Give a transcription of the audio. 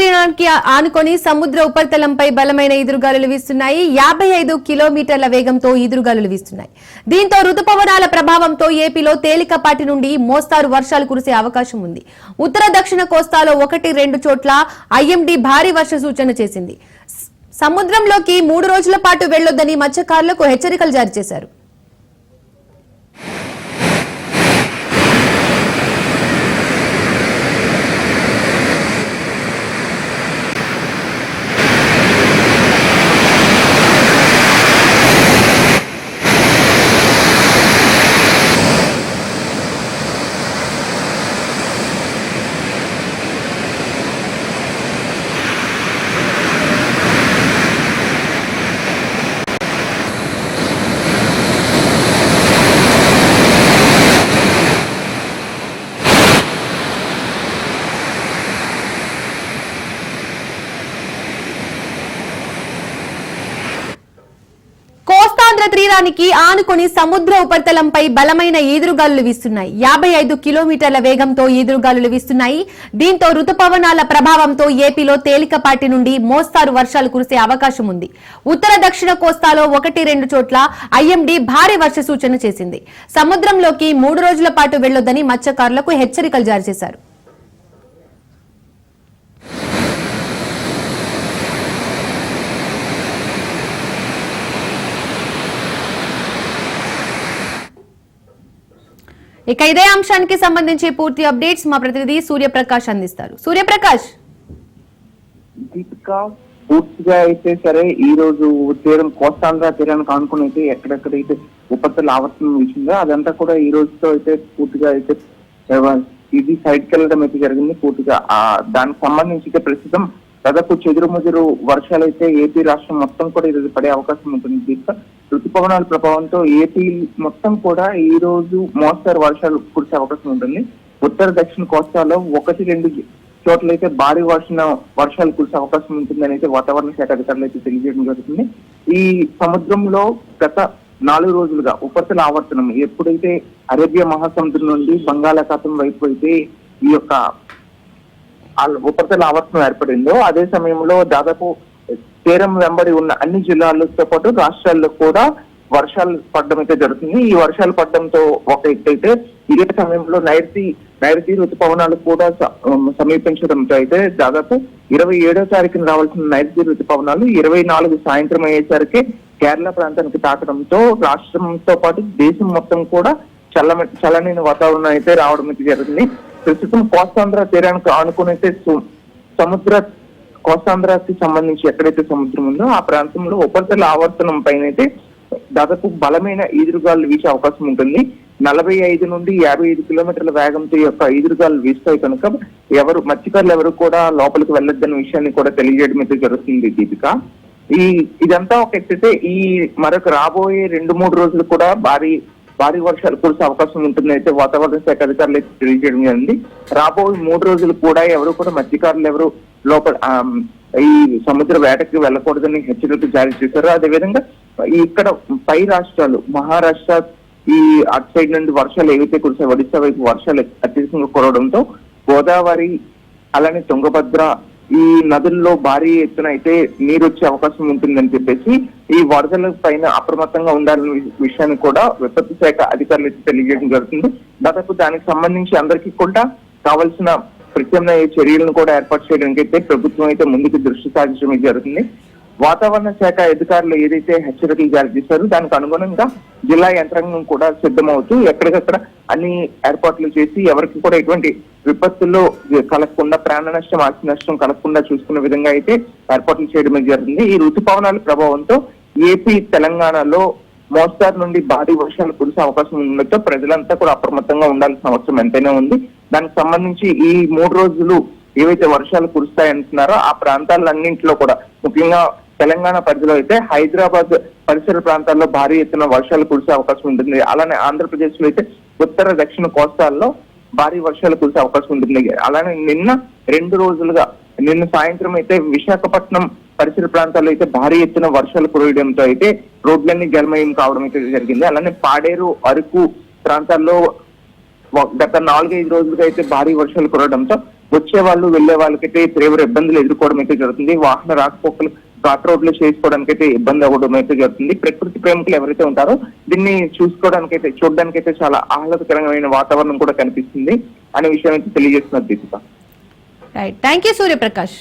తీరానికి ఆనుకొని సముద్ర ఉపరితలంపై బలమైన ఈదురుగాలులు వీస్తున్నాయి. యాభై ఐదు కిలోమీటర్ల వేగంతో ఈదురుగాలులు వీస్తున్నాయి. దీంతో రుతుపవనాల ప్రభావంతో ఏపీలో తేలికపాటి నుండి మోస్తారు వర్షాలు కురిసే అవకాశం ఉంది. ఉత్తర దక్షిణ కోస్తాలో ఒకటి రెండు చోట్ల ఐఎండీ భారీ వర్ష సూచన చేసింది. సముద్రంలోకి మూడు రోజుల పాటు వెళ్ళొద్దని మత్స్యకారులకు హెచ్చరికలు జారీ చేశారు. శరీరానికి ఆనుకొని సముద్ర ఉపరితలంపై బలమైన ఈదురుగాలులు వీస్తున్నాయి. యాభై ఐదు కిలోమీటర్ల వేగంతో ఈదురుగాలులు వీస్తున్నాయి. దీంతో రుతుపవనాల ప్రభావంతో ఏపీలో తేలికపాటి నుండి మోస్తారు వర్షాలు కురిసే అవకాశం ఉంది. ఉత్తర దక్షిణ కోస్తాలో ఒకటి రెండు చోట్ల ఐఎండీ భారీ వర్ష సూచన చేసింది. సముద్రంలోకి మూడు రోజుల పాటు వెళ్ళొద్దని మత్స్యకారులకు హెచ్చరికలు జారీ చేశారు. ఇక ఇదే అంశానికి సంబంధించి పూర్తి అప్డేట్స్ మా ప్రతినిధి సూర్యప్రకాష్ అందిస్తారు. సూర్యప్రకాష్! దీపిక పూర్తిగా అయితే సరే ఈ రోజు తీరం కోస్తాంధ్ర తీరానికి ఆనుకుని అయితే ఎక్కడెక్కడైతే ఉపత్తులు ఆవర్తనం విషయంగా అదంతా కూడా ఈ రోజుతో అయితే పూర్తిగా అయితే ఇది సైడ్కి వెళ్ళడం అయితే జరిగింది. పూర్తిగా ఆ దానికి సంబంధించి అయితే ప్రస్తుతం దాదాపు చెదురు ముదురు వర్షాలు అయితే ఏపీ రాష్ట్రం మొత్తం కూడా ఈరోజు పడే అవకాశం ఉంటుంది దీపిక. ఋతుపవనాల ప్రభావంతో ఏపీ మొత్తం కూడా ఈ రోజు మోస్తరు వర్షాలు కురిసే అవకాశం ఉంటుంది. ఉత్తర దక్షిణ కోస్తాలో ఒకటి రెండు చోట్ల అయితే భారీ వర్షణ వర్షాలు కురిసే అవకాశం ఉంటుందని అయితే వాతావరణ శాఖ అధికారులు అయితే తెలియజేయడం జరుగుతుంది. ఈ సముద్రంలో గత నాలుగు రోజులుగా ఉపరితల ఆవర్తనం ఎప్పుడైతే అరేబియా మహాసముద్రం నుండి బంగాళాఖాతం వైపు అయితే ఈ యొక్క ఉపరితల ఆవర్తనం ఏర్పడిందో అదే సమయంలో దాదాపు తీరం వెంబడి ఉన్న అన్ని జిల్లాలతో పాటు రాష్ట్రాల్లో కూడా వర్షాలు పడడం అయితే జరుగుతుంది. ఈ వర్షాలు పడడంతో ఒక ఎత్తైతే అయితే ఇదే సమయంలో నైరుతి నైరుతి ఋతుపవనాలు కూడా సమీపించడంతో అయితే దాదాపు ఇరవై ఏడో తారీఖున రావాల్సిన నైరుతి ఋతుపవనాలు ఇరవై నాలుగు సాయంత్రం అయ్యేసరికి కేరళ ప్రాంతానికి తాకడంతో రాష్ట్రంతో పాటు దేశం మొత్తం కూడా చల్ల చలనైన వాతావరణం అయితే రావడం అయితే జరిగింది ప్రస్తుతం కోస్తాంధ్ర తీరానికి ఆనుకుని అయితే సముద్ర కోస్తాంధ్రకి సంబంధించి ఎక్కడైతే సముద్రం ఉందో ఆ ప్రాంతంలో ఉపరితల ఆవర్తనం పైన అయితే దాదాపు బలమైన ఈదురుగాలు వీచే అవకాశం ఉంటుంది. నలభై ఐదు నుండి యాభై ఐదు కిలోమీటర్ల వేగంతో యొక్క ఈదురుగాలు వీస్తాయి కనుక ఎవరు మత్స్యకారులు ఎవరు కూడా లోపలికి వెళ్ళొద్దన్న విషయాన్ని కూడా తెలియజేయడం అయితే జరుగుతుంది దీపిక. ఈ ఇదంతా ఒక ఎత్తైతే ఈ మరొక రాబోయే రెండు మూడు రోజులు కూడా భారీ భారీ వర్షాలు కురిసే అవకాశం ఉంటుంది. అయితే వాతావరణ శాఖ అధికారులు అయితే తెలియజేయడం జరిగింది. రాబోయే మూడు రోజులు కూడా ఎవరు కూడా మత్స్యకారులు ఎవరు లోపల ఈ సముద్ర వేటకి వెళ్ళకూడదని హెచ్చరికలు జారీ చేశారు. అదేవిధంగా ఇక్కడ పై రాష్ట్రాలు మహారాష్ట్ర ఈ అటు సైడ్ నుండి వర్షాలు ఏవైతే కురిసే ఒడిశా వైపు వర్షాలు అత్యధికంగా కురవడంతో గోదావరి అలానే తుంగభద్ర ఈ నదుల్లో భారీ ఎత్తున అయితే నీరు వచ్చే అవకాశం ఉంటుందని చెప్పేసి ఈ వరదల పైన అప్రమత్తంగా ఉండాలనే విషయాన్ని కూడా విపత్తు శాఖ అధికారులు అయితే తెలియజేయడం జరుగుతుంది. దాదాపు దానికి సంబంధించి అందరికీ కూడా కావాల్సిన ప్రత్యామ్నాయ చర్యలను కూడా ఏర్పాటు చేయడానికి అయితే ప్రభుత్వం అయితే ముందుకు దృష్టి సారించడం జరుగుతుంది. వాతావరణ శాఖ అధికారులు ఏదైతే హెచ్చరికలు జారీ చేశారో దానికి అనుగుణంగా జిల్లా యంత్రాంగం కూడా సిద్ధమవుతూ ఎక్కడికక్కడ అన్ని ఏర్పాట్లు చేసి ఎవరికి కూడా ఎటువంటి విపత్తుల్లో కలగకుండా ప్రాణ నష్టం ఆస్తి నష్టం కలగకుండా చూసుకున్న విధంగా అయితే ఏర్పాట్లు చేయడం జరిగింది. ఈ ఋతుపవనాల ప్రభావంతో ఏపీ తెలంగాణలో మోస్తారు నుండి భారీ వర్షాలు కురిసే అవకాశం ఉండటంతో ప్రజలంతా కూడా అప్రమత్తంగా ఉండాల్సిన అవసరం ఎంతైనా ఉంది. దానికి సంబంధించి ఈ మూడు రోజులు ఏవైతే వర్షాలు కురుస్తాయంటున్నారో ఆ ప్రాంతాలన్నింటిలో కూడా ముఖ్యంగా తెలంగాణ పరిధిలో అయితే హైదరాబాద్ పరిసర ప్రాంతాల్లో భారీ ఎత్తున వర్షాలు కురిసే అవకాశం ఉంటుంది. అలానే ఆంధ్రప్రదేశ్లో అయితే ఉత్తర దక్షిణ కోస్తాల్లో భారీ వర్షాలు కురిసే అవకాశం ఉంటుంది. అలానే నిన్న రెండు రోజులుగా నిన్న సాయంత్రం అయితే విశాఖపట్నం పరిసర ప్రాంతాల్లో అయితే భారీ ఎత్తున వర్షాలు కురవడంతో అయితే రోడ్లన్నీ జలమయం కావడం అయితే జరిగింది. అలానే పాడేరు అరకు ప్రాంతాల్లో గత నాలుగైదు రోజులుగా అయితే భారీ వర్షాలు కురవడంతో వచ్చే వాళ్ళు వెళ్ళే వాళ్ళకైతే తీవ్ర ఇబ్బందులు ఎదుర్కోవడం అయితే జరుగుతుంది. వాహన రాకపోకలు ఘాట్ రోడ్లు చేసుకోవడానికి అయితే ఇబ్బంది అవ్వడం అయితే జరుగుతుంది. ప్రకృతి ప్రేమికులు ఎవరైతే ఉంటారో దీన్ని చూసుకోవడానికి అయితే చూడడానికి అయితే చాలా ఆహ్లాదకరమైన వాతావరణం కూడా కనిపిస్తుంది అనే విషయం అయితే తెలియజేస్తున్నారు Deepika. Right thank you Suryaprakash